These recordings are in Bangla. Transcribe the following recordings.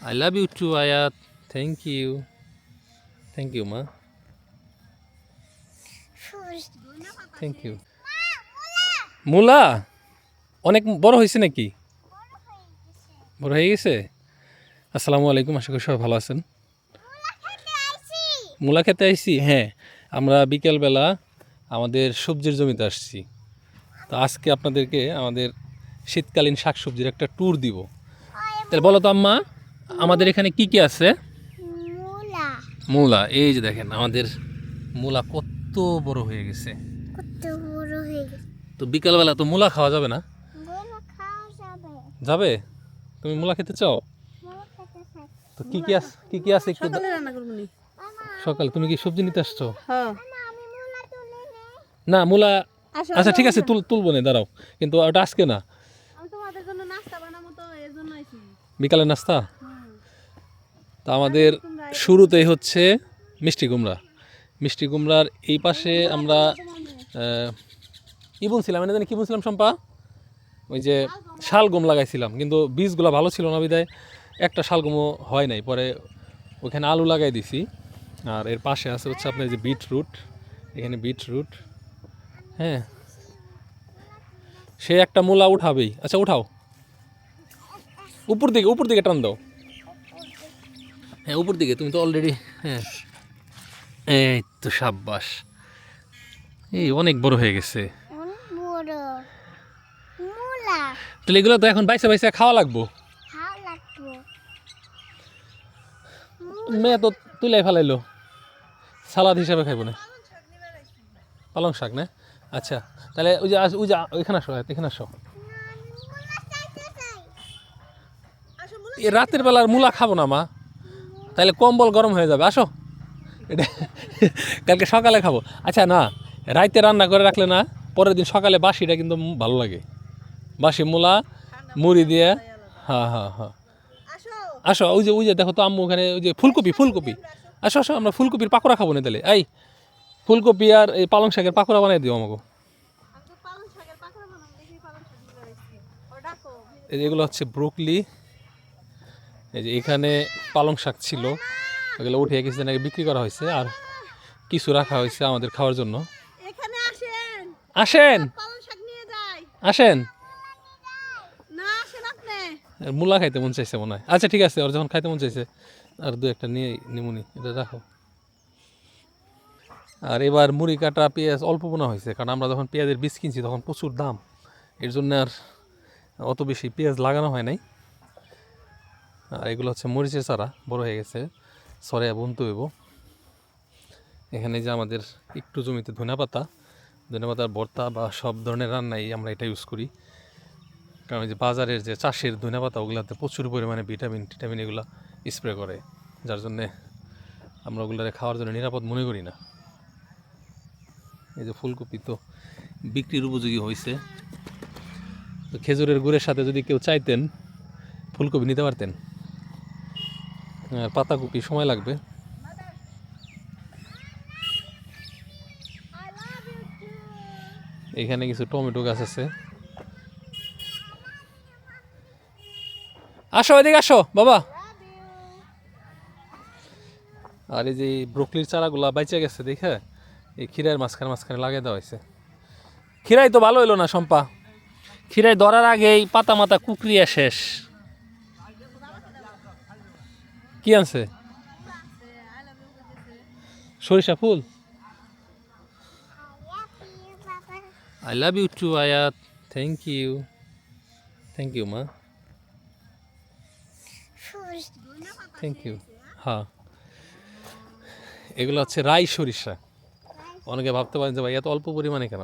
I love you too, Ayat. Thank you. Thank you, Ma. Thank you. মূলা অনেক বড় হয়েছে নাকি বড় হয়ে গেছে আসসালামু আলাইকুম আশা করি সবাই ভালো আছেন মূলা খেতে আসছি হ্যাঁ আমরা বিকেলবেলা আমাদের সবজির জমিতে আসছি তো আজকে আপনাদেরকে আমাদের শীতকালীন শাকসবজির একটা ট্যুর দিব তাহলে বলো তো আম্মা আমাদের এখানে কি কি আছে? মূলা। মূলা এই যে দেখেন আমাদের মূলা কত বড় হয়ে গেছে। কত বড় হয়ে তো বিকালবেলা তো মূলা খাওয়া যাবে না? যাবে। যাবে? তুমি মূলা খেতে চাও? মূলা খেতে চাই। তো কি কি আছে কি কি আছে একটু সকালে তুমি কি সবজি নিতে আসছো? হ্যাঁ। না মূলা তুলে নেই না মূলা আসো আচ্ছা ঠিক আছে তুল তুলবো না দাঁড়াও। কিন্তু ওটা আজকে না। আমি তোমাদের জন্য নাস্তা? তো আমাদের শুরুতেই হচ্ছে মিষ্টি কুমড়া। মিষ্টি কুমড়ার এই পাশে আমরা বলছিলাম মানে জানি কি বলছিলাম শম্পা? ওই যে শালগম লাগাইছিলাম, কিন্তু বীজগুলো ভালো ছিল না বিদায় একটা শালগমও হয় নাই। পরে ওখানে আলু লাগাই দিছি। আর এর পাশে আছে হচ্ছে আপনার যে বিটরুট। এখানে বিটরুট। হ্যাঁ। সে একটা মূলা উঠাবেই। আচ্ছা উঠাও। উপর দিকে উপর দিকে টান দাও। হ্যাঁ উপর দিকে তুমি তো অলরেডি হ্যাঁ। এই তো সাব্বাস। এই অনেক বড় হয়ে গেছে। তাহলে এগুলো তো এখন বাইসে বাইসে খাওয়া লাগবো। মেয়ে তো তুলে ফেলাইলো। সালাদ হিসাবে খাইব না। পালং শাক না? আচ্ছা তাহলে ওই যে ওই যে ওইখানে আসো এখানে আসো। মূলা চাইতে চাই। এ রাতের বেলার মূলা খাব না মা। তাহলে কম্বল গরম হয়ে যাবে আসো। এটা কালকে সকালে খাব। আচ্ছা না রাইতে রান্না করে রাখলে না পরের দিন সকালে বাসিটা কিন্তু ভালো লাগে। বাসি মূলা মুড়ি দিয়ে। হ্যাঁ হ্যাঁ হ্যাঁ আসো। ওই যে ওই যে দেখো তো আম্মু ওখানে ওই যে ফুলকপি ফুলকপি। আসো আসো আমরা ফুলকপির পাকোড়া খাব না তাহলে। এই ফুলকপি আর এই পালং শাকের পাকোড়া বানাই দিও আমাকে। এগুলো হচ্ছে ব্রোকলি এই যে এখানে পালং শাক ছিল এগুলো উঠিয়ে কিছুদিন আগে বিক্রি করা হয়েছে আর কিছু রাখা হয়েছে আমাদের খাওয়ার জন্য। এখানে আসেন। আসেন! পালং শাক নিয়ে যাই। আসেন! না আসেন আপনি। আর মূলা খাইতে মন চাইছে মনে হয়। আচ্ছা ঠিক আছে ওর যখন খাইতে মন চাইছে আর দু একটা নিয়ে নিমুনি এটা রাখো। আর এবার মুড়ি কাটা পেঁয়াজ অল্প বোনা হয়েছে কারণ আমরা যখন পেঁয়াজের বীজ কিনছি তখন প্রচুর দাম। এর জন্য আর অত বেশি পেঁয়াজ লাগানো হয় নাই। আর এগুলো হচ্ছে মরিচের চারা, বড় হয়ে গেছে। সরে বুনতে হইব এখানে যে আমাদের একটু জমিতে ধনে পাতা, ধনে পাতার ভর্তা বা সব ধরনের রান্নাই আমরা এটা ইউজ করি। কারণ যে বাজারের যে চাষের ধনে পাতা, ওগুলাতে প্রচুর পরিমাণে ভিটামিন, টিটামিন এগুলো স্প্রে করে, যার জন্যে আমরা ওগুলারে খাওয়ার জন্য নিরাপদ মনে করি না। এই যে ফুলকপি তো বিক্রির উপযোগী হয়েছে তো খেজুরের গুড়ের সাথে যদি কেউ চাইতেন, ফুলকপি নিতে পারতেন। পাতাকপি সময় লাগবে। এখানে কিছু টমেটো গাছ আছে। আসো, এদিকে আসো, বাবা। আর এই যে ব্রোকলির চারাগুলা বাইচে গেছে, দেখে? এই ক্ষীরার মাঝখানে মাঝখানে লাগিয়ে দেওয়া হয়েছে। ক্ষীরাই তো ভালো হইল না, শম্পা। ক্ষীরাই ধরার আগেই পাতা মাতা কুকরিয়া শেষ। কি আনছে? সরিষা ফুল? I love you too Ayat thank you thank you মা থ্যাংক ইউ হ্যাঁ এগুলো হচ্ছে রাই সরিষা। অনেকে ভাবতে পারেন যে ভাই, এত অল্প পরিমাণে কেন?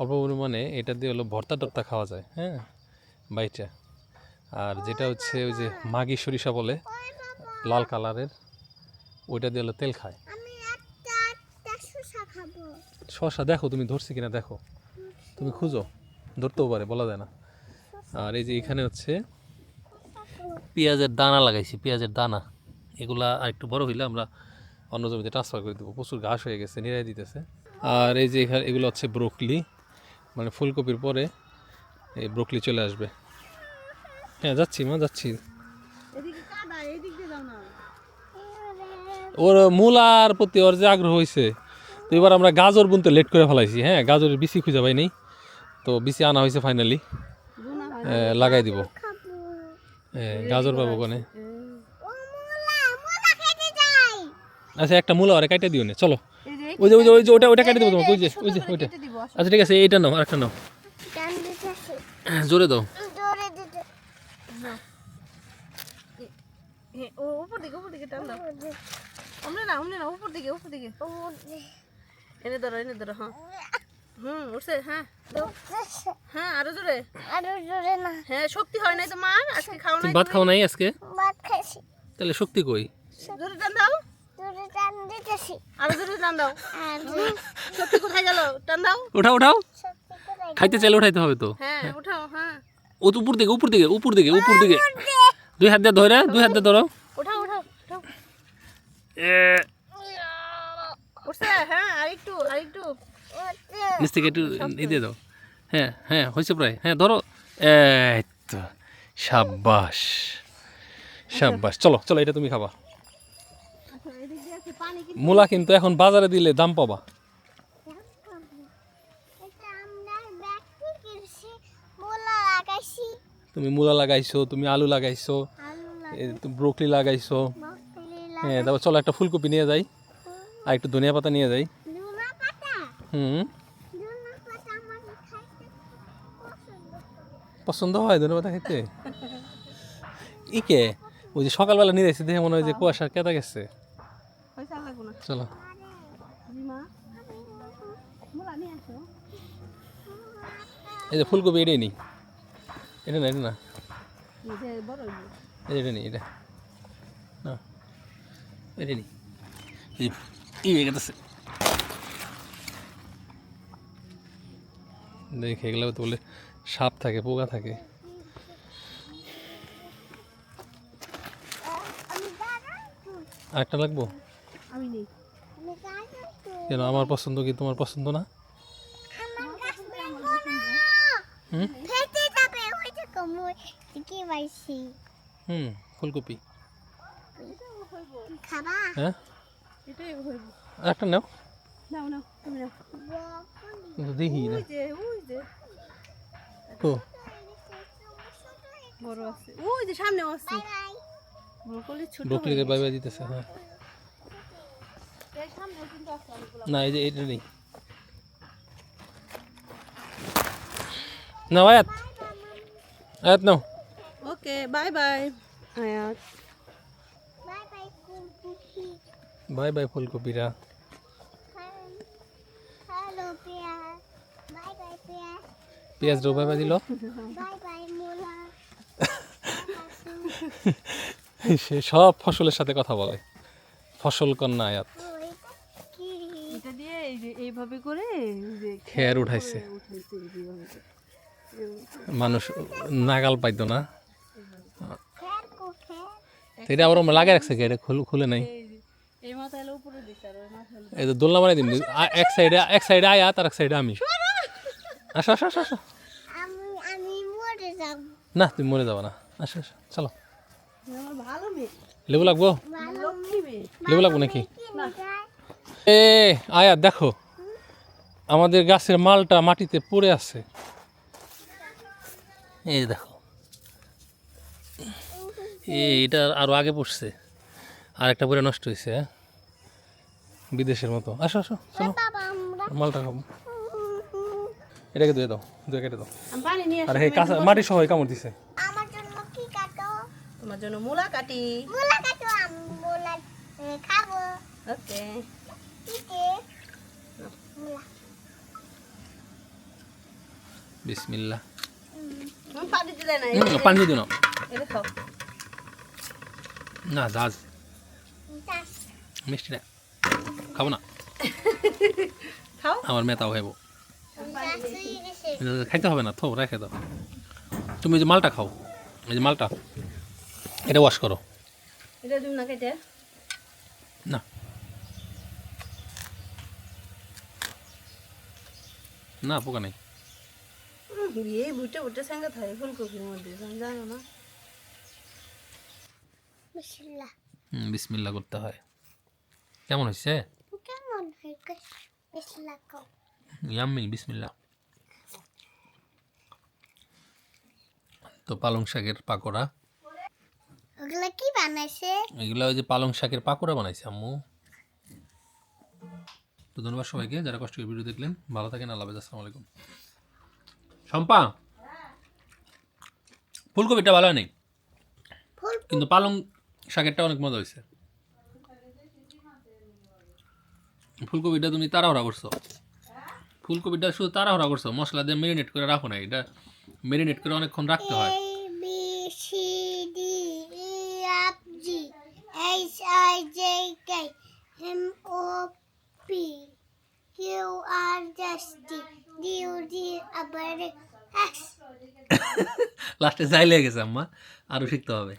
অল্প পরিমাণে এটা দিয়ে হলো ভর্তা টর্তা খাওয়া যায় হ্যাঁ? বাইটা আর যেটা হচ্ছে ওই যে মাগি সরিষা বলে লাল কালারের ওইটা দিয়ে তেল খায়। শশা দেখো তুমি ধরছি কিনা দেখো। তুমি খুঁজো ধরতেও পারে বলা যায় না। আর এই যে এখানে হচ্ছে পেঁয়াজের দানা লাগাইছি পেঁয়াজের দানা। এগুলা আর একটু বড় হইলে আমরা অন্য জমিতে ট্রান্সফার করে দেবো। প্রচুর ঘাস হয়ে গেছে নিরাই দিতেছে। আর এই যে এখানে এগুলো হচ্ছে ব্রোকলি। মানে ফুলকপির পরে এই ব্রোকলি চলে আসবে। হ্যাঁ যাচ্ছি মা যাচ্ছি এদিকে কাদা ওর মূলার প্রতি ওর যে আগ্রহ হয়েছে তো এবার আমরা গাজর বুনতে লেট করে ফেলাইছি হ্যাঁ? গাজরের বিচি খুঁজে পাই নেই, তো বিচি আনা হয়েছে ফাইনালি লাগাই দিব। গাজর পাবো কোনে? আচ্ছা একটা মূলা আরে কাইটা দিও না, চলো। ওই যে ওই যে ওই যে ওটা ওটা কেটে দেবো তোমাকে, ওই যে ওই যে, ওইটা। আচ্ছা ঠিক আছে, এইটা নাও, আরেকটা নাও। জোরে দাও। উপর দিকে উপর দিকে টান দাও। অমনে না অমনে না উপর দিকে উপর দিকে এনে ধরো এনে ধরো হ্যাঁ হুম উঠছে হ্যাঁ হ্যাঁ আরও জোরে আরও জোরে না হ্যাঁ শক্তি হয় নাই তো মা আজকে খাও নাই ভাত খাও নাই আজকে ভাত খাইছি তাহলে শক্তি কই জোরে টান দাও জোরে টান দিতেছি আরও জোরে টান দাও শক্তি কোথায় গেল টান দাও উঠাও উঠাও খাইতে চাইলে উঠাইতে হবে তো হ্যাঁ উঠাও হ্যাঁ ও তো উপর দিকে উপর দিকে উপর দিকে উপর দিকে দুই হাত দিয়ে ধরে দুই হাত দিয়ে ধরো উঠাও উঠাও উঠাও এ, উঠছে হ্যাঁ আরেকটু আরেকটু। নিচ থেকে একটু দিয়ে দাও। হ্যাঁ হ্যাঁ হয়েছে প্রায়। ধরো। এই তো সাব্বাস। সাব্বাস চলো চলো এটা তুমি খাবা। এদিক দিয়ে আছে পানি কি মূলা কিন্তু এখন বাজারে দিলে দাম পাবা। তুমি মূলা লাগাইছো তুমি আলু লাগাইছো ব্রোকলি লাগাইছি। হ্যাঁ তারপর চলো একটা ফুলকপি নিয়ে যাই। আর একটু ধনিয়া পাতা নিয়ে যাই। হুম। পছন্দ হয় ধনিয়া পাতা খেতে ইকে ওই যে সকালবেলা নিয়ে যাচ্ছি দেখে মনে হয় যে কুয়াশা কেতা গেছে। না। চলো। জি মা। মোলা নিয়ে আসো। এই যে ফুলকপি এটাই নেই এটা না এটা না। এই যে এটা নেই এটা না এই দেখে এগুলো তো বলে সাপ থাকে পোকা থাকে। আরেকটা লাগবো। কেন আমার পছন্দ কি তোমার পছন্দ না। হুম? ফুলকপি? হ্যাঁ? এটাই নাও। নাও নাও নাও। দেখি না। বড় আছে। ওই যে সামনে আছে। Bye bye. ছোট ব্রোকলিকে বাই বাই দিতেছে হ্যাঁ। না এই যে এটা নেই। না আয়াত। আয়াত নাও। Okay bye bye Ayat bye bye ফুলকপি। বাই বাই ফুলকপিরা পেঁয়াজ বাই বাই পেঁয়াজ পেঁয়াজ রো বাই বাই দিল সে সব ফসলের সাথে কথা বলে। ফসল কন্যা আয়াত। এইভাবে করে খেয়ার উঠাইছে। মানুষ নাগাল পাইতো না। এটা আবার লাগাই রাখছে কি? এটা খুলে খুলে নাই। এই মাথা এলো উপরে দিতে আর ওই মাথা এলো এই তো দোলনা বানাই দিন এক সাইডে এক সাইডে আয়াত আর এক সাইডে আমি। আসো আসো আসো আসো। আমি আমি মরে যাব। না তুমি মরে যাব না। আসো আসো চলো। ভালো মেয়ে। লেবু লাগবো? লেবু লাগবো নাকি? এ আয়াত দেখো। আমাদের গাছের মালটা মাটিতে পড়ে আছে। এই দেখো। এটা আরও আগে পড়ছে। আর একটা পরে নষ্ট হয়েছে হ্যাঁ? বিদেশের মতো। আসো আসো চলো। মালটা খাব। এটাকে ধুয়ে দাও ধুয়ে কেটে দাও। পানি নিয়ে আর হে কাঁচা মাটি সহ কামড় দিছে। আমার জন্য কি কাটো? তোমার জন্য মূলা কাটি। মূলা কাটো আমি মূলা খাব। ওকে। কিকে বিসমিল্লা পানি দিলে না পানি দিও না। এটা খাও। না জাজ। মিষ্টি না। খাব না। খাও। আমার মেতাও গেছে খাইতে হবে না থো রেখে দাও। তুমি যে মালটা খাও এই যে মালটা এটা ওয়াশ করো। এটা তুমি না না। না পোকা নেই। এই বুটে বুটে সঙ্গে থাকে ফুলকপির মধ্যে জানো না। হুম, বিসমিল্লা করতে হয়। কেমন হয়েছে কেমন ইয়াম্মি বিসমিল্লা তো পালং শাকের পাকোড়া। ওগুলো কি বানাইছে? এগুলো ওই যে পালং শাকের পাকোড়া বানাইছে আম্মু। তো ধন্যবাদ সবাইকে যারা কষ্ট করে ভিডিও দেখলেন। ভালো থাকেন আল্লাহ হাফেজ আসসালামু আলাইকুম। শম্পা ফুলকপিটা ভালো নেই কিন্তু পালং শাকেরটা অনেক মজা হয়েছে ফুলকপিটা তুমি তাড়াহুড়া করছ। ফুলকপিটা শুধু তাড়াহুড়া করছ মশলা দিয়ে মেরিনেট করে রাখো না এটা মেরিনেট করে অনেকক্ষণ রাখতে হয়। A B C D F G H I J K M O P Q R S T D U D আবার X. লাস্টে যাই লেগে গেছে আম্মা। আরও শিখতে হবে।